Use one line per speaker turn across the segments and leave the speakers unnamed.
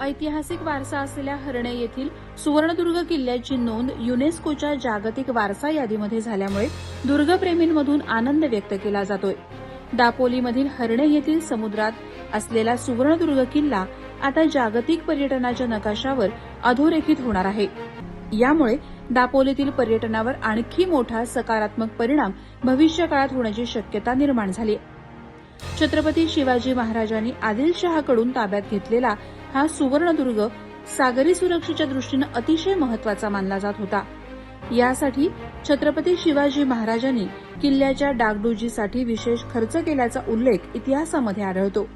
ऐतिहासिक वारसा असलेल्या हरणे येथील सुवर्णदुर्ग किल्ल्याची नोंद युनेस्कोच्या जागतिक वारसा यादीमध्ये झाल्यामुळे दुर्गप्रेमींमधून आनंद व्यक्त केला जातोय दापोलीमधील हरणे येथील समुद्रात असलेला सुवर्णदुर्ग किल्ला आता जागतिक पर्यटनाच्या नकाशावर अधोरेखित होणार आहे यामुळे दापोलीतील पर्यटनावर आणखी मोठा सकारात्मक परिणाम भविष्यकाळात होण्याची शक्यता निर्माण झाली आहे. छत्रपती शिवाजी महाराजांनी आदिलशहाकडून ताब्यात घेतलेला हा सुवर्णदुर्ग सागरी सुरक्षेच्या दृष्टीनं अतिशय महत्त्वाचा मानला जात होता. यासाठी छत्रपती शिवाजी महाराजांनी किल्ल्याच्या डागडुजीसाठी विशेष खर्च केल्याचा उल्लेख इतिहासामध्ये आढळतो.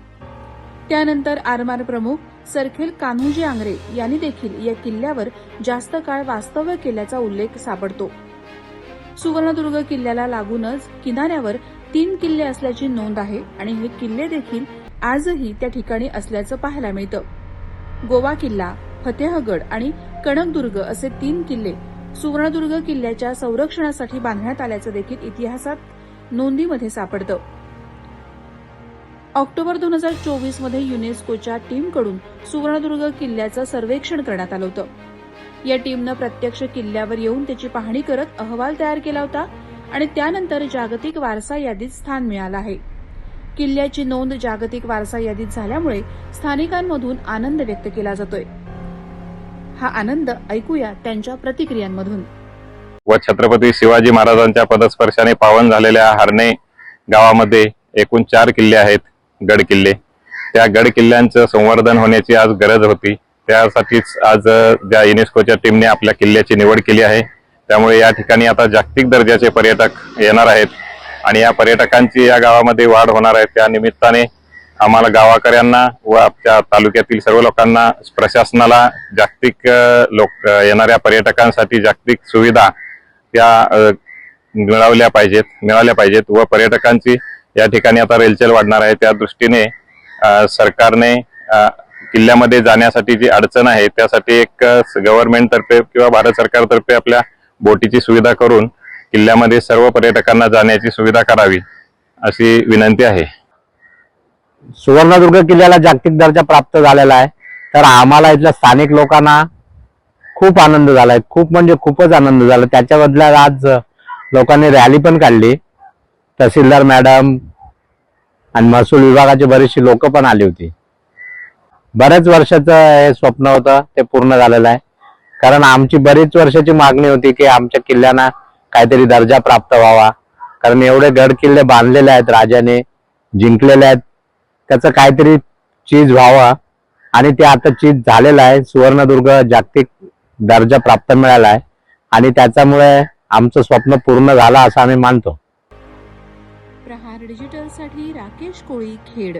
त्यानंतर आरमार प्रमुख सरखेल कान्होजी आंग्रे यांनी देखील या किल्ल्यावर जास्त काळ वास्तव्य केल्याचा उल्लेख सापडतो. सुवर्णदुर्ग किल्ल्याला लागूनच किनाऱ्यावर तीन किल्ले असल्याची नोंद आहे आणि हे किल्ले देखील आजही त्या ठिकाणी असल्याचं पाहायला मिळतं. गोवा किल्ला फतेहगड आणि कणकदुर्ग असे तीन किल्ले सुवर्णदुर्ग किल्ल्याच्या संरक्षणासाठी बांधण्यात आल्याचं देखील इतिहासात नोंदीमध्ये सापडतं. ऑक्टोबर दोन हजार चोवीसमध्ये युनेस्कोच्या टीमकडून सुवर्णदुर्ग किल्ल्याचं सर्वेक्षण करण्यात आलं होतं. या टीमनं प्रत्यक्ष किल्ल्यावर येऊन त्याची पाहणी करत अहवाल तयार केला होता आणि त्यानंतर जागतिक वारसा यादीत स्थान मिळालं आहे. किल्ल्याची नोंद जागतिक वारसा यादीत झाल्यामुळे स्थानिकांमधून आनंद व्यक्त केला जातोय. हा आनंद ऐकूया त्यांच्या प्रतिक्रियांमधून.
व छत्रपती शिवाजी महाराजांच्या पदस्पर्शाने पावन झालेल्या हरणे गावामध्ये एकूण चार किल्ले आहेत गड किल्ले. त्या गड किल्ल्यांचं संवर्धन होण्याची आज गरज होती. त्यासाठीच आज ज्या युनेस्कोच्या टीमने आपल्या किल्ल्याची निवड केली आहे. त्यामुळे या ठिकाणी आता जागतिक दर्जाचे पर्यटक येणार आहेत. आणि या पर्यटकांची या गावामध्ये वाढ होणार आहे. त्या निमित्ताने आम्हाला गावाकऱ्यांना व आमच्या तालुक्यातील सर्व लोकांना प्रशासनाला जागतिक लोक येणाऱ्या पर्यटकांसाठी जागतिक सुविधा त्या मिळवल्या पाहिजेत मिळाल्या पाहिजेत व पर्यटकांची या ठिकाणी आता रेलचेल वाढणार आहे. त्या दृष्टीने सरकारने किल्ल्यामध्ये जाण्यासाठी जी अडचण आहे त्यासाठी एक गव्हर्नमेंट तर्फे किंवा भारत सरकारतर्फे आपल्या बोटीची सुविधा करून किल्ल्यामध्ये सर्व पर्यटकांना जाण्याची सुविधा करावी अशी विनंती आहे.
सुवर्णदुर्ग किल्ल्याला जागतिक दर्जा प्राप्त झालेला आहे. तर आम्हाला इथल्या स्थानिक लोकांना खूप आनंद झालाय. खूप म्हणजे खूपच आनंद झाला. त्याच्या बदल्यात आज लोकांनी रॅली पण काढली. तहसीलदार मॅडम आणि महसूल विभागाची बरेचसे लोक पण आली होती. बऱ्याच वर्षाचं हे स्वप्न होतं ते पूर्ण झालेलं आहे. कारण आमची बरीच वर्षाची मागणी होती की आमच्या किल्ल्यांना काहीतरी दर्जा प्राप्त व्हावा. कारण एवढे गड किल्ले बांधलेले आहेत राजाने जिंकलेले आहेत. त्याचं काहीतरी चीज व्हावा. आणि ते आता चीज झालेलं आहे. सुवर्णदुर्ग जागतिक दर्जा प्राप्त मिळाला आहे. आणि त्याच्यामुळे आमचं स्वप्न पूर्ण झालं असं आम्ही मानतो.
प्रहार डिजिटलसाठी राकेश कोळी खेड